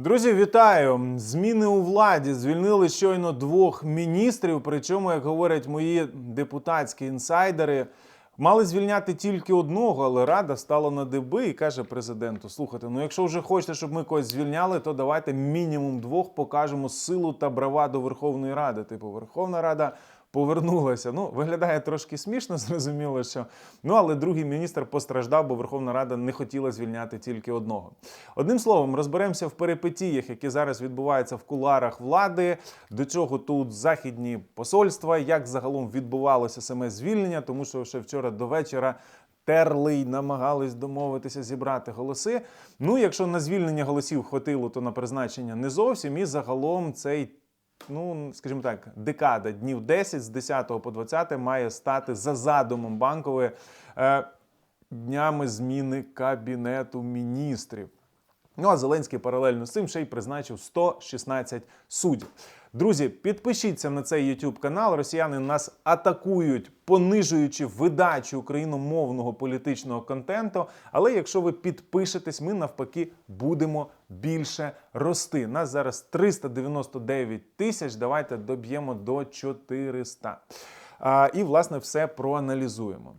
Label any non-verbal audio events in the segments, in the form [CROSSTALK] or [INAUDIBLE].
Друзі, вітаю! Зміни у владі звільнили щойно двох міністрів. Причому, як говорять мої депутатські інсайдери, мали звільняти тільки одного, але рада стала на диби і каже президенту: слухайте, ну якщо вже хочете, щоб ми когось звільняли, то давайте мінімум двох покажемо силу та браваду Верховної Ради. Типу, Верховна Рада. Повернулася. Ну, виглядає трошки смішно, [LAUGHS] зрозуміло, що ну але другий міністр постраждав, бо Верховна Рада не хотіла звільняти тільки одного. Одним словом, розберемося в перипетіях, які зараз відбуваються в куларах влади. До чого тут західні посольства, як загалом відбувалося саме звільнення, тому що ще вчора до вечора. Терли й намагались домовитися зібрати голоси. Ну, якщо на звільнення голосів хватило, то на призначення не зовсім. І загалом цей ну, скажімо так, декада днів 10 з 10 по 20 має стати за задумом банкової е, днями зміни кабінету міністрів. Ну а Зеленський паралельно з цим ще й призначив 116 суддів. Друзі, підпишіться на цей YouTube канал. Росіяни нас атакують, понижуючи видачу україномовного політичного контенту. Але якщо ви підпишетесь, ми навпаки будемо більше рости. Нас зараз 399 тисяч. Давайте доб'ємо до 400. А, і власне все проаналізуємо.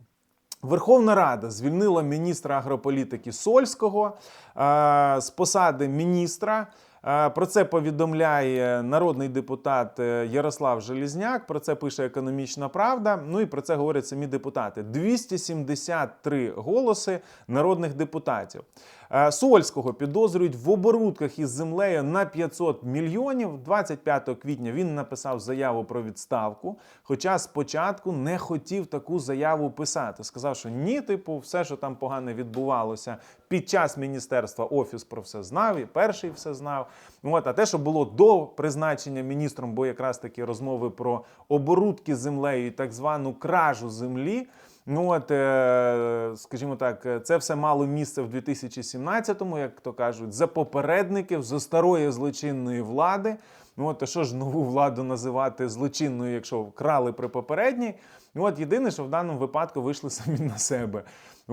Верховна Рада звільнила міністра агрополітики Сольського е, з посади міністра. Е, Про це повідомляє народний депутат е, Ярослав Желізняк. Про це пише економічна правда. Ну і про це говорять самі депутати. 273 голоси народних депутатів. Е, Сольського підозрюють в оборудках із землею на 500 мільйонів. 25 квітня він написав заяву про відставку. Хоча спочатку не хотів таку заяву писати. Сказав, що ні, типу, все, що там погане відбувалося під час міністерства, офіс про все знав, і перший все знав. От, а те, що було до призначення міністром, бо якраз такі розмови про оборудки землею і так звану кражу землі. Ну от, е, скажімо так, це все мало місце в 2017-му, як то кажуть, за попередників, за старої злочинної влади. Ну от, що ж нову владу називати злочинною, якщо вкрали при попередній? Ну от єдине, що в даному випадку вийшли самі на себе.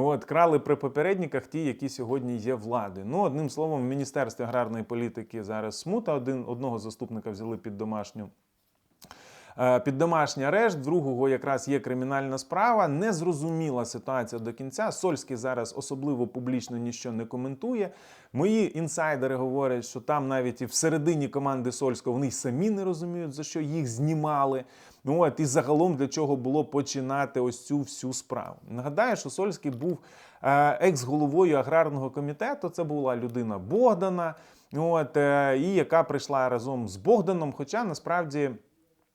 От, крали при попередниках ті, які сьогодні є влади. Ну, одним словом, в Міністерстві аграрної політики зараз смута. Один, одного заступника взяли під домашню під домашній арешт, другого якраз є кримінальна справа. Незрозуміла ситуація до кінця. Сольський зараз особливо публічно нічого не коментує. Мої інсайдери говорять, що там навіть і всередині команди Сольського вони й самі не розуміють, за що їх знімали. Ну от і загалом для чого було починати ось цю всю справу. Нагадаю, що Сольський був е, екс-головою аграрного комітету. Це була людина Богдана, от, е, і яка прийшла разом з Богданом. Хоча насправді.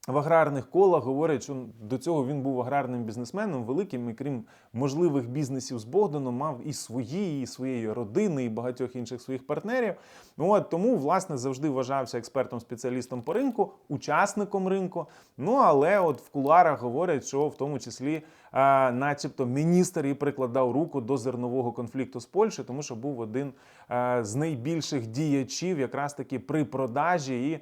В аграрних колах говорять, що до цього він був аграрним бізнесменом великим, і крім можливих бізнесів з Богданом, мав і свої, і своєї родини, і багатьох інших своїх партнерів. Ну от тому, власне, завжди вважався експертом-спеціалістом по ринку, учасником ринку. Ну але от в куларах говорять, що в тому числі, а, начебто, міністр і прикладав руку до зернового конфлікту з Польщею, тому що був один а, з найбільших діячів, якраз таки при продажі і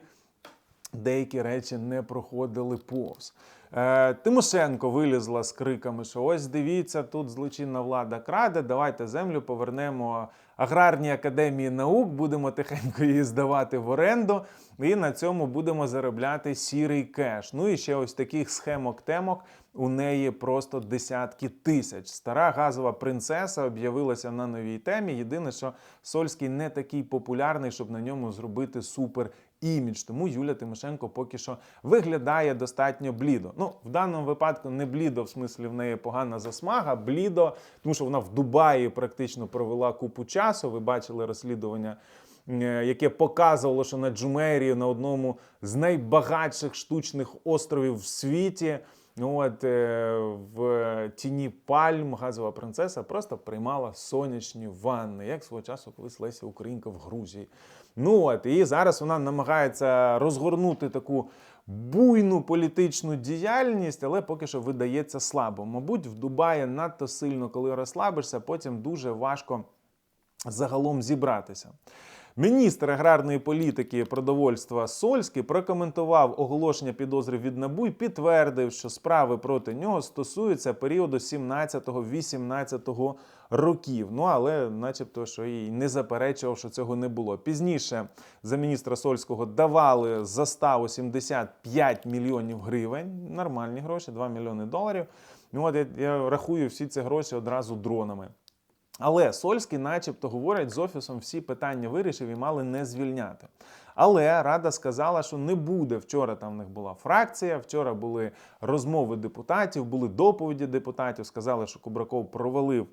деякі речі не проходили повз. Е, Тимошенко вилізла з криками, що ось дивіться, тут злочинна влада краде, давайте землю повернемо аграрній академії наук, будемо тихенько її здавати в оренду, і на цьому будемо заробляти сірий кеш. Ну і ще ось таких схемок-темок у неї просто десятки тисяч. Стара газова принцеса об'явилася на новій темі. Єдине, що Сольський не такий популярний, щоб на ньому зробити супер імідж. Тому Юля Тимошенко поки що виглядає достатньо блідо. Ну, в даному випадку не блідо, в смислі в неї погана засмага, блідо, тому що вона в Дубаї практично провела купу часу. Ви бачили розслідування. е, Яке показувало, що на Джумері на одному з найбагатших штучних островів в світі, от е, в тіні пальм газова принцеса просто приймала сонячні ванни, як свого часу колись Леся Українка в Грузії. Ну от і зараз вона намагається розгорнути таку буйну політичну діяльність, але поки що видається слабо. Мабуть, в Дубаї надто сильно, коли розслабишся, потім дуже важко загалом зібратися. Міністр аграрної політики і продовольства Сольський прокоментував оголошення підозри від НАБУ і підтвердив, що справи проти нього стосуються періоду 17-18 років. Ну але, начебто, що і не заперечував, що цього не було. Пізніше за міністра Сольського давали заставу 75 мільйонів гривень. Нормальні гроші, 2 мільйони доларів. Ну от я, я рахую всі ці гроші одразу дронами. Але Сольський, начебто, говорять, з офісом всі питання вирішив і мали не звільняти. Але Рада сказала, що не буде. Вчора там в них була фракція, вчора були розмови депутатів, були доповіді депутатів. Сказали, що Кубраков провалив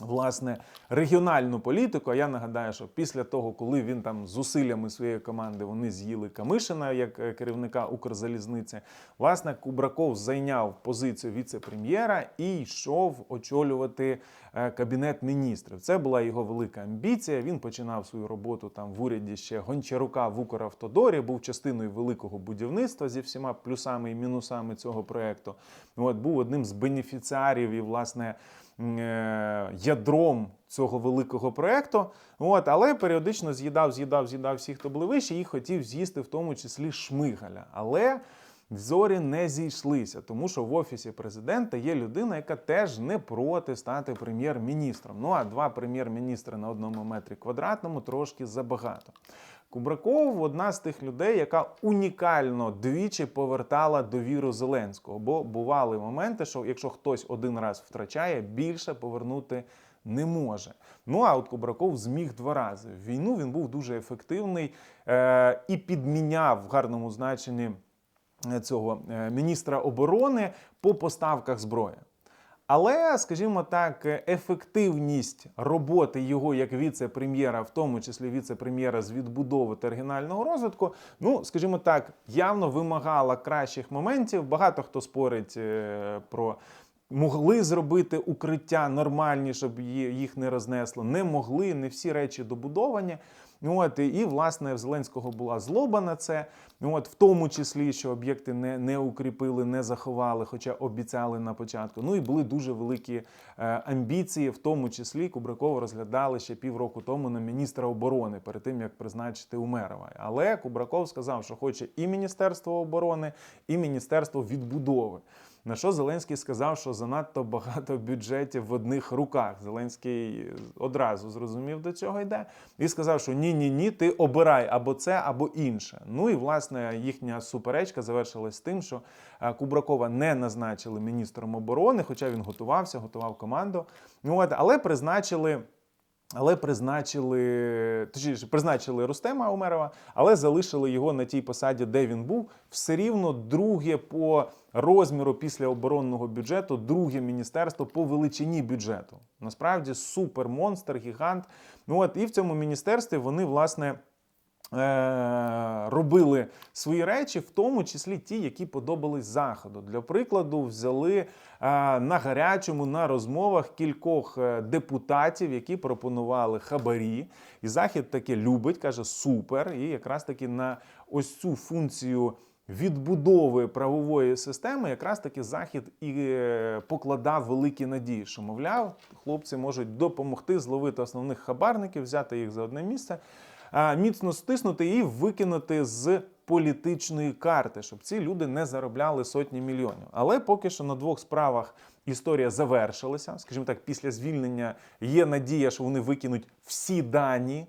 власне регіональну політику. А я нагадаю, що після того, коли він там з усиллями своєї команди вони з'їли Камишина як е, керівника Укрзалізниці, власне, Кубраков зайняв позицію віце-прем'єра і йшов очолювати е, кабінет міністрів. Це була його велика амбіція. Він починав свою роботу там в уряді ще Гончарука в Укравтодорі, був частиною великого будівництва зі всіма плюсами і мінусами цього проекту. От був одним з бенефіціарів і власне ядром цього великого проекту. От, але періодично з'їдав, з'їдав, з'їдав всіх, хто були вищі, і хотів з'їсти в тому числі Шмигаля. Але зорі не зійшлися, тому що в офісі президента є людина, яка теж не проти стати прем'єр-міністром. Ну а два прем'єр-міністри на одному метрі квадратному трошки забагато. Кубраков одна з тих людей, яка унікально двічі повертала довіру Зеленського. Бо бували моменти, що якщо хтось один раз втрачає, більше повернути не може. Ну а от Кубраков зміг два рази. В війну він був дуже ефективний е- і підміняв в гарному значенні е, цього е, міністра оборони по поставках зброї. Але, скажімо так, ефективність роботи його як віце-прем'єра, в тому числі віце-прем'єра з відбудови та оригінального розвитку, ну, скажімо так, явно вимагала кращих моментів. Багато хто спорить е, про. Могли зробити укриття нормальні, щоб їх не рознесло. Не могли, не всі речі добудовані. От, і, власне, в Зеленського була злоба на це. От, в тому числі, що об'єкти не, не укріпили, не заховали, хоча обіцяли на початку. Ну і були дуже великі е, амбіції, в тому числі Кубракова розглядали ще півроку тому на міністра оборони перед тим, як призначити Умерова. Але Кубраков сказав, що хоче і Міністерство оборони, і Міністерство відбудови. На що Зеленський сказав, що занадто багато бюджетів в одних руках. Зеленський одразу зрозумів, до цього йде, і сказав, що ні, ні, ні, ти обирай або це, або інше. Ну і власне їхня суперечка завершилась тим, що е, Кубракова не назначили міністром оборони, хоча він готувався, готував команду. Ну от, але призначили. Але призначили, точніше, призначили Рустема Умерова, але залишили його на тій посаді, де він був. Все рівно друге по розміру після оборонного бюджету, друге міністерство по величині бюджету. Насправді супермонстр, гігант. Ну от і в цьому міністерстві вони власне. е, Робили свої речі, в тому числі ті, які подобались заходу. Для прикладу, взяли е, на гарячому на розмовах кількох е, депутатів, які пропонували хабарі. І захід таке любить, каже супер. І якраз таки на ось цю функцію відбудови правової системи, якраз таки захід і е, покладав великі надії, що мовляв, хлопці можуть допомогти зловити основних хабарників, взяти їх за одне місце, міцно стиснути і викинути з політичної карти, щоб ці люди не заробляли сотні мільйонів. Але поки що на двох справах історія завершилася. Скажімо так, після звільнення є надія, що вони викинуть всі дані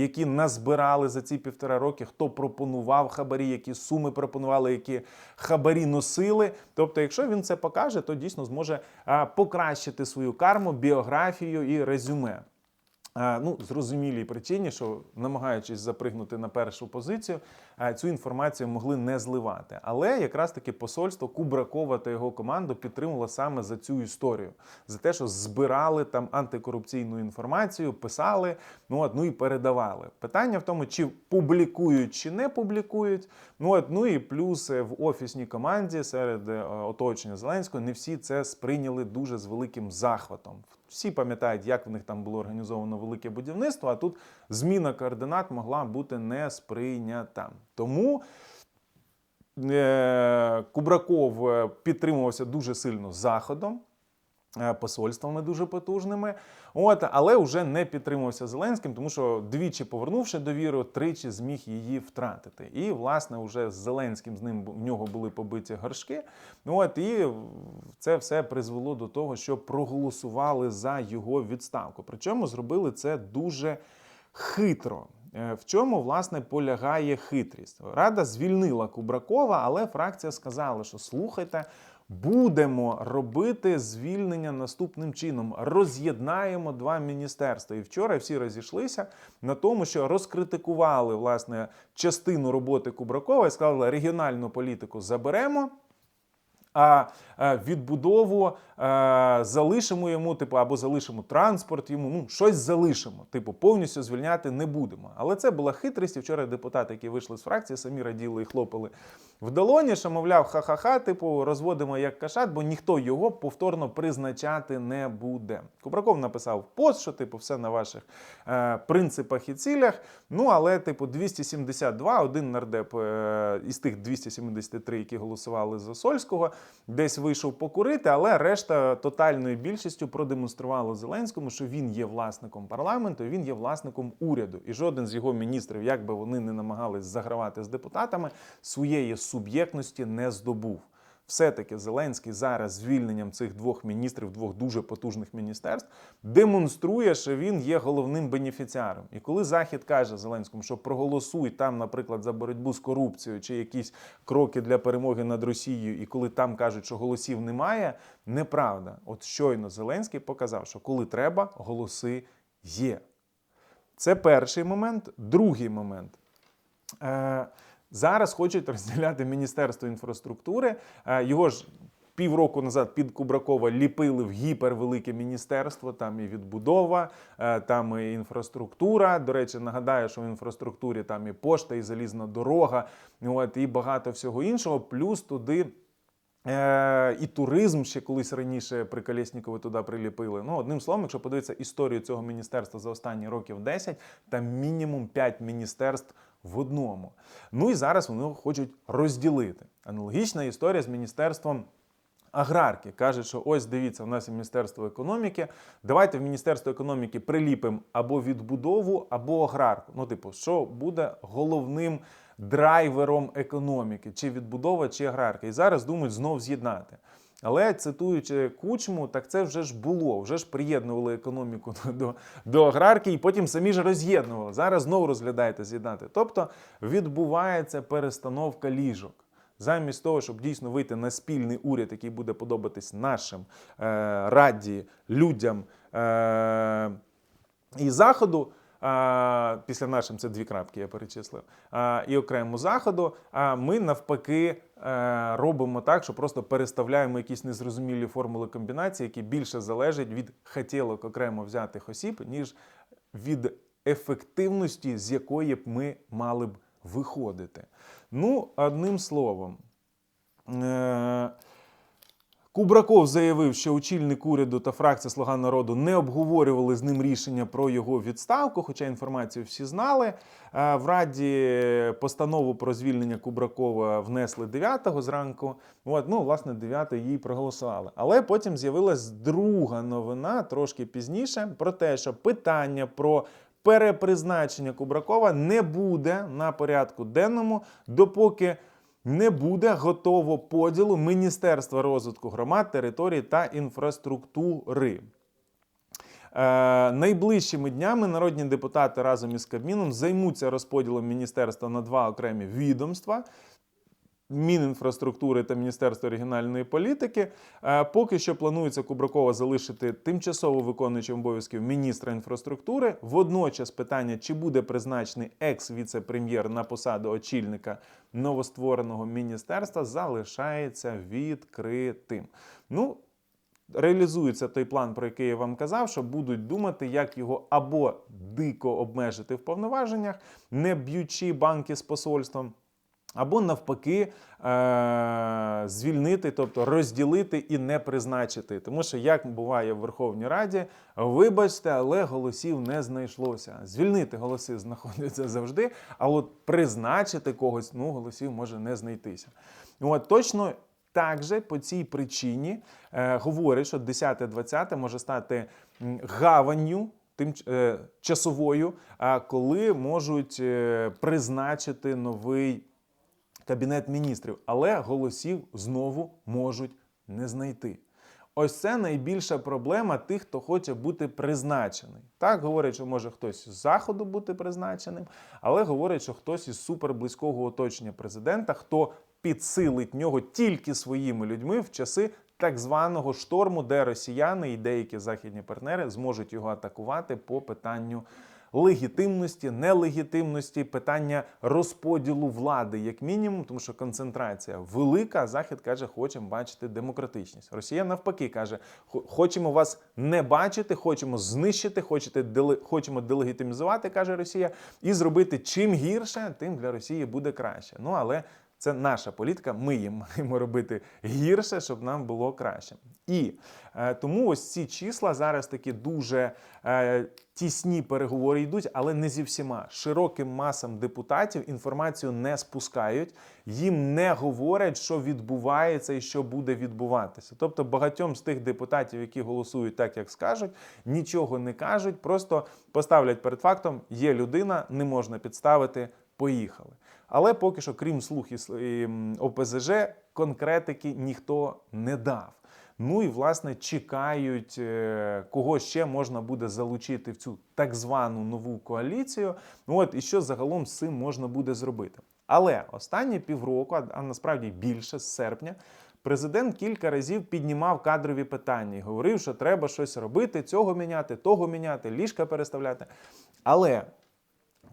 які назбирали за ці півтора роки, хто пропонував хабарі, які суми пропонували, які хабарі носили. Тобто, якщо він це покаже, то дійсно зможе покращити свою карму, біографію і резюме. А, Ну, зрозумілій причині, що намагаючись запригнути на першу позицію, а, цю інформацію могли не зливати. Але якраз таки посольство Кубракова та його команду підтримувало саме за цю історію, за те, що збирали там антикорупційну інформацію, писали, ну от, ну і передавали. Питання в тому, чи публікують, чи не публікують. Ну от, ну і плюс е, в офісній команді серед е, оточення Зеленського не всі це сприйняли дуже з великим захватом. Всі пам'ятають, як в них там було організовано велике будівництво, а тут зміна координат могла бути не сприйнята. Тому е, Кубраков е, підтримувався дуже сильно заходом. Е, посольствами дуже потужними. От, але вже не підтримувався Зеленським, тому що двічі повернувши довіру, тричі зміг її втратити. І, власне, вже з Зеленським з ним в нього були побиті горшки. От, і це все призвело до того, що проголосували за його відставку. Причому зробили це дуже хитро. Е, В чому власне полягає хитрість? Рада звільнила Кубракова, але фракція сказала, що слухайте, будемо робити звільнення наступним чином. Роз'єднаємо два міністерства. І вчора всі розійшлися на тому, що розкритикували власне частину роботи Кубракова і сказали, регіональну політику заберемо. А е, відбудову е, залишимо йому, типу, або залишимо транспорт йому, ну щось залишимо. Типу, повністю звільняти не будемо. Але це була хитрість. І вчора депутати, які вийшли з фракції, самі раділи і хлопали в долоні, що мовляв, ха-ха-ха, типу, розводимо як кашат, бо ніхто його повторно призначати не буде. Кубраков написав пост, що типу, все на ваших е, принципах і цілях. Ну але, типу, 272, один нардеп е, із тих 273, які голосували за Сольського, десь вийшов покурити, але решта тотальною більшістю продемонструвала Зеленському, що він є власником парламенту, він є власником уряду. І жоден з його міністрів, як би вони не намагались загравати з депутатами, своєї суб'єктності не здобув. Все-таки Зеленський зараз звільненням цих двох міністрів, двох дуже потужних міністерств, демонструє, що він є головним бенефіціаром. І коли Захід каже Зеленському, що проголосуй там, наприклад, за боротьбу з корупцією чи якісь кроки для перемоги над Росією, і коли там кажуть, що голосів немає, неправда. От щойно Зеленський показав, що коли треба, голоси є. Це перший момент. Другий момент. Е, зараз хочуть розділяти Міністерство інфраструктури. Е, його ж півроку назад під Кубракова ліпили в гіпервелике міністерство. Там і відбудова, е, там і інфраструктура. До речі, нагадаю, що в інфраструктурі там і пошта, і залізна дорога, от, і багато всього іншого. Плюс туди. Е, і туризм ще колись раніше при Колєснікові туди приліпили. Ну, одним словом, якщо подивитися історію цього міністерства за останні років 10, там мінімум 5 міністерств в одному. Ну і зараз вони хочуть розділити. Аналогічна історія з міністерством. Аграрки кажуть, що ось дивіться, у нас є Міністерство економіки. Давайте в Міністерство економіки приліпимо або відбудову, або аграрку. Ну, типу, що буде головним драйвером економіки, чи відбудова, чи аграрка. І зараз думають знов з'єднати. Але цитуючи кучму, так це вже ж було. Вже ж приєднували економіку [LAUGHS] до, до аграрки, і потім самі ж роз'єднували. Зараз знову розглядаєте з'єднати. Тобто відбувається перестановка ліжок. Замість того, щоб дійсно вийти на спільний уряд, який буде подобатись нашим е, раді, людям е, і заходу. Після нашим це дві крапки, я перечислив. І окремо заходу. А ми навпаки е, робимо так, що просто переставляємо якісь незрозумілі формули комбінації, які більше залежать від хотілок окремо взятих осіб, ніж від ефективності, з якої б ми мали б виходити. Ну, одним словом. Кубраков заявив, що очільник уряду та фракція Слуга народу не обговорювали з ним рішення про його відставку, хоча інформацію всі знали. Е, В Раді постанову про звільнення Кубракова внесли 9-го зранку. От, ну, власне, 9-го її проголосували. Але потім з'явилась друга новина трошки пізніше про те, що питання про перепризначення Кубракова не буде на порядку денному, допоки не буде готово поділу Міністерства розвитку громад, територій та інфраструктури. Е, найближчими днями народні депутати разом із Кабміном займуться розподілом міністерства на два окремі відомства. Мінінфраструктури та Міністерство регіональної політики. Е, Поки що планується Кубракова залишити тимчасово виконуючим обов'язків міністра інфраструктури. Водночас питання, чи буде призначений екс-віце-прем'єр на посаду очільника новоствореного міністерства, залишається відкритим. Ну, реалізується той план, про який я вам казав, що будуть думати, як його або дико обмежити в повноваженнях, не б'ючи банки з посольством. Або навпаки е- звільнити, тобто розділити і не призначити. Тому що, як буває в Верховній Раді, вибачте, але голосів не знайшлося. Звільнити голоси [LAUGHS] знаходяться завжди, а от призначити когось, ну, голосів може не знайтися. От точно Також по цій причині е, говорять, що 10-20 може стати гаванню тим е, часовою, а коли можуть е, призначити новий кабінет міністрів, але голосів знову можуть не знайти. Ось це найбільша проблема тих, хто хоче бути призначений. Так говорять, що може хтось з заходу бути призначеним, але говорять, що хтось із суперблизького оточення президента, хто підсилить нього тільки своїми людьми в часи так званого шторму, де росіяни і деякі західні партнери зможуть його атакувати по питанню легітимності, нелегітимності, питання розподілу влади, як мінімум, тому що концентрація велика. Захід каже, хочемо бачити демократичність. Росія навпаки каже, «Хо- хочемо вас не бачити, хочемо знищити, хочете хочемо делегітимізувати, каже Росія, і зробити чим гірше, тим для Росії буде краще. Ну але це наша політика. Ми їм [LAUGHS] маємо робити гірше, щоб нам було краще. І е, тому ось ці числа зараз такі дуже е, тісні переговори йдуть, але не зі всіма. Широким масам депутатів інформацію не спускають, їм не говорять, що відбувається і що буде відбуватися. Тобто багатьом з тих депутатів, які голосують так, як скажуть, нічого не кажуть, просто поставлять перед фактом: є людина, не можна підставити, поїхали. Але поки що, крім слух і ОПЗЖ, конкретики ніхто не дав. Ну і власне чекають, е, кого ще можна буде залучити в цю так звану нову коаліцію. От і що загалом з цим можна буде зробити. Але останні півроку, а насправді більше з серпня, президент кілька разів піднімав кадрові питання і говорив, що треба щось робити, цього міняти, того міняти, ліжка переставляти. Але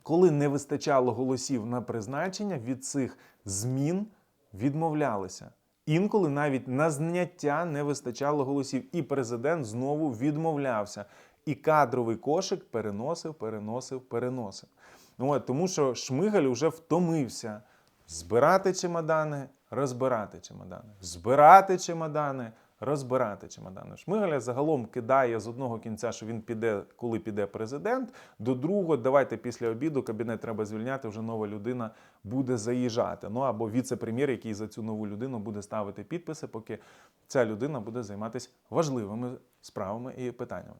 коли не вистачало голосів на призначення, від цих змін відмовлялися. Інколи навіть на зняття не вистачало голосів, і президент знову відмовлявся. І кадровий кошик переносив, переносив, переносив. Ну, от, тому що Шмигаль вже втомився збирати чемодани, розбирати чемодани, збирати чемодани, розбирати чемодани. Шмигаля загалом кидає з одного кінця, що він піде, коли піде президент, до другого, давайте після обіду кабінет треба звільняти, вже нова людина буде заїжджати. Ну або віце-прем'єр, який за цю нову людину буде ставити підписи, поки ця людина буде займатися важливими справами і питаннями.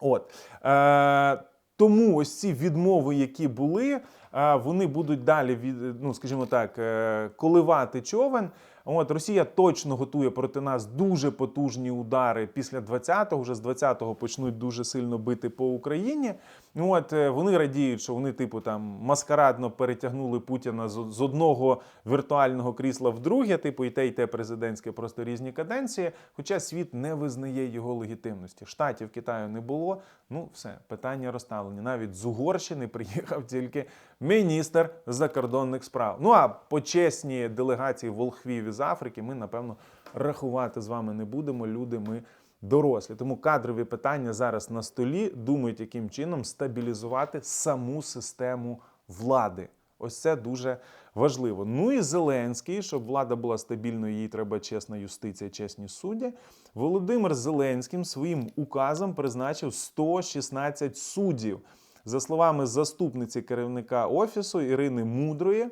От. Е, тому ось ці відмови, які були, вони будуть далі від, ну, скажімо так, е, коливати човен. От Росія точно готує проти нас дуже потужні удари після 20-го, вже з 20-го почнуть дуже сильно бити по Україні. От е, вони радіють, що вони, типу, там маскарадно перетягнули Путіна з одного віртуального крісла в друге, типу, і те, і те президентське, просто різні каденції. Хоча світ не визнає його легітимності. Штатів Китаю не було. Ну, все, питання розставлені. Навіть з Угорщини [LAUGHS] приїхав тільки міністр закордонних справ. Ну а почесні делегації волхвів із Африки ми, напевно, рахувати з вами не будемо. Люди ми дорослі. Тому кадрові питання зараз на столі думають, яким чином стабілізувати саму систему влади. Ось це дуже важливо. Ну і Зеленський, щоб влада була стабільною, їй треба чесна юстиція, чесні судді. Володимир Зеленським своїм указом призначив 116 суддів. За словами заступниці керівника офісу Ірини Мудрої.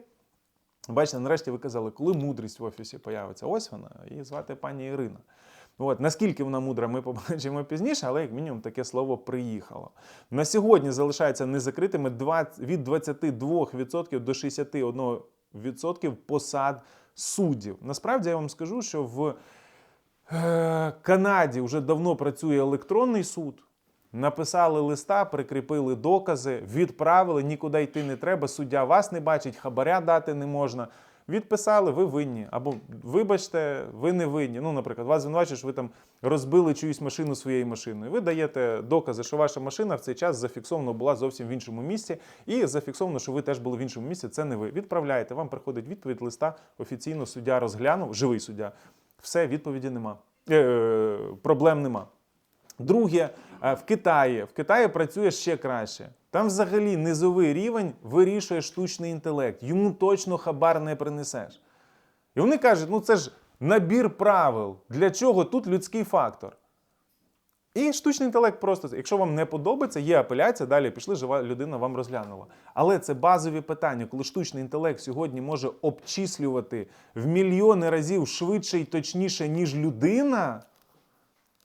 Бачите, нарешті ви казали, коли мудрість в офісі появиться. Ось вона, її звати пані Ірина. От, наскільки вона мудра, ми побачимо пізніше, але як мінімум таке слово приїхало. На сьогодні залишається незакритими 20, від 22% до 61% посад суддів. Насправді я вам скажу, що в е, Канаді вже давно працює електронний суд. Написали листа, прикріпили докази, відправили, нікуди йти не треба. Суддя вас не бачить, хабаря дати не можна. Відписали, ви винні. Або вибачте, ви не винні. Ну, наприклад, вас звинувачують, що ви там розбили чиюсь машину своєю машиною. Ви даєте докази, що ваша машина в цей час зафіксовано була зовсім в іншому місці, і зафіксовано, що ви теж були в іншому місці. Це не ви. Відправляєте. Вам приходить відповідь листа. Офіційно суддя розглянув, живий суддя. Все, відповіді нема. Е, проблем нема. Друге, е, в Китаї. В Китаї працює ще краще. Там взагалі низовий рівень вирішує штучний інтелект. Йому точно хабар не принесеш. І вони кажуть: ну це ж набір правил. Для чого тут людський фактор? І штучний інтелект просто, якщо вам не подобається, є апеляція, далі пішли, жива людина вам розглянула. Але це базові питання, коли штучний інтелект сьогодні може обчислювати в мільйони разів швидше і точніше, ніж людина.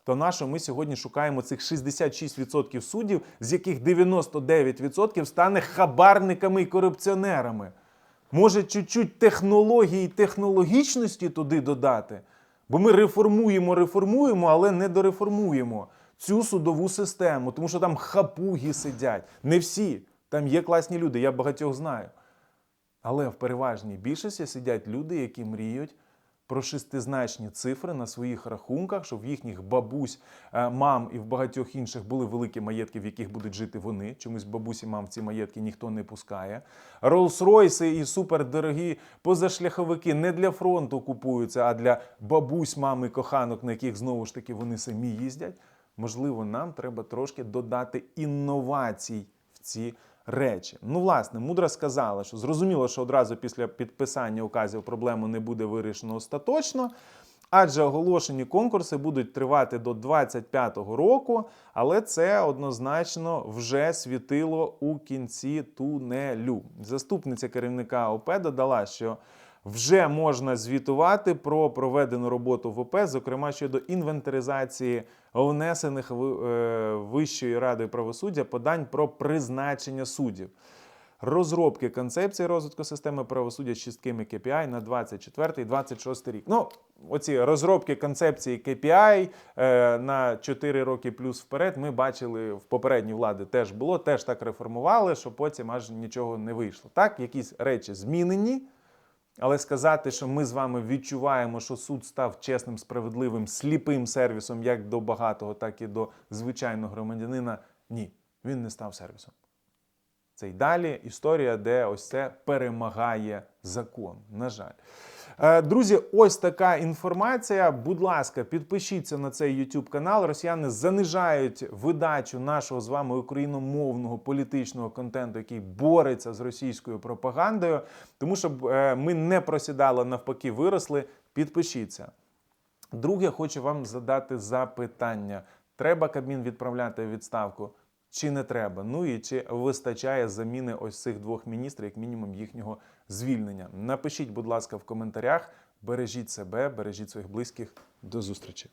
То нащо ми сьогодні шукаємо цих 66% суддів, з яких 99% стане хабарниками і корупціонерами? Може, чуть-чуть технології і технологічності туди додати? Бо ми реформуємо, реформуємо, але не дореформуємо цю судову систему, тому що там хапуги сидять. Не всі. Там є класні люди, я багатьох знаю. Але в переважній більшості сидять люди, які мріють про шестизначні цифри на своїх рахунках, щоб в їхніх бабусь, е, мам і в багатьох інших були великі маєтки, в яких будуть жити вони. Чомусь бабусі, мам в ці маєтки ніхто не пускає. Роллс-Ройси і супердорогі позашляховики не для фронту купуються, а для бабусь, мам і коханок, на яких знову ж таки вони самі їздять. Можливо, нам треба трошки додати інновацій в ці речі. Ну, власне, мудра сказала, що зрозуміло, що одразу після підписання указів проблему не буде вирішено остаточно. Адже оголошені конкурси будуть тривати до 25-го року, але це однозначно вже світило у кінці тунелю. Заступниця керівника ОП додала, що вже можна звітувати про проведену роботу в ОП, зокрема щодо інвентаризації внесених е, Вищою радою правосуддя подань про призначення суддів. Розробки концепції розвитку системи правосуддя з чисткими KPI на 24-26 рік. Ну, оці розробки концепції KPI е, на 4 роки плюс вперед. Ми бачили в попередній влади теж було, теж так реформували, що потім аж нічого не вийшло. Так, якісь речі змінені. Але сказати, що ми з вами відчуваємо, що суд став чесним, справедливим, сліпим сервісом як до багатого, так і до звичайного громадянина. Ні, він не став сервісом. Це й далі історія, де ось це перемагає закон. На жаль. Е, Друзі, ось така інформація. Будь ласка, підпишіться на цей YouTube канал. Росіяни занижають видачу нашого з вами україномовного політичного контенту, який бореться з російською пропагандою. Тому щоб е, ми не просідали, навпаки, виросли. Підпишіться. Друге, хочу вам задати запитання: треба Кабмін відправляти відставку? Чи не треба? Ну і чи вистачає заміни ось цих двох міністрів, як мінімум їхнього звільнення? Напишіть, будь ласка, в коментарях. Бережіть себе, бережіть своїх близьких. До зустрічі.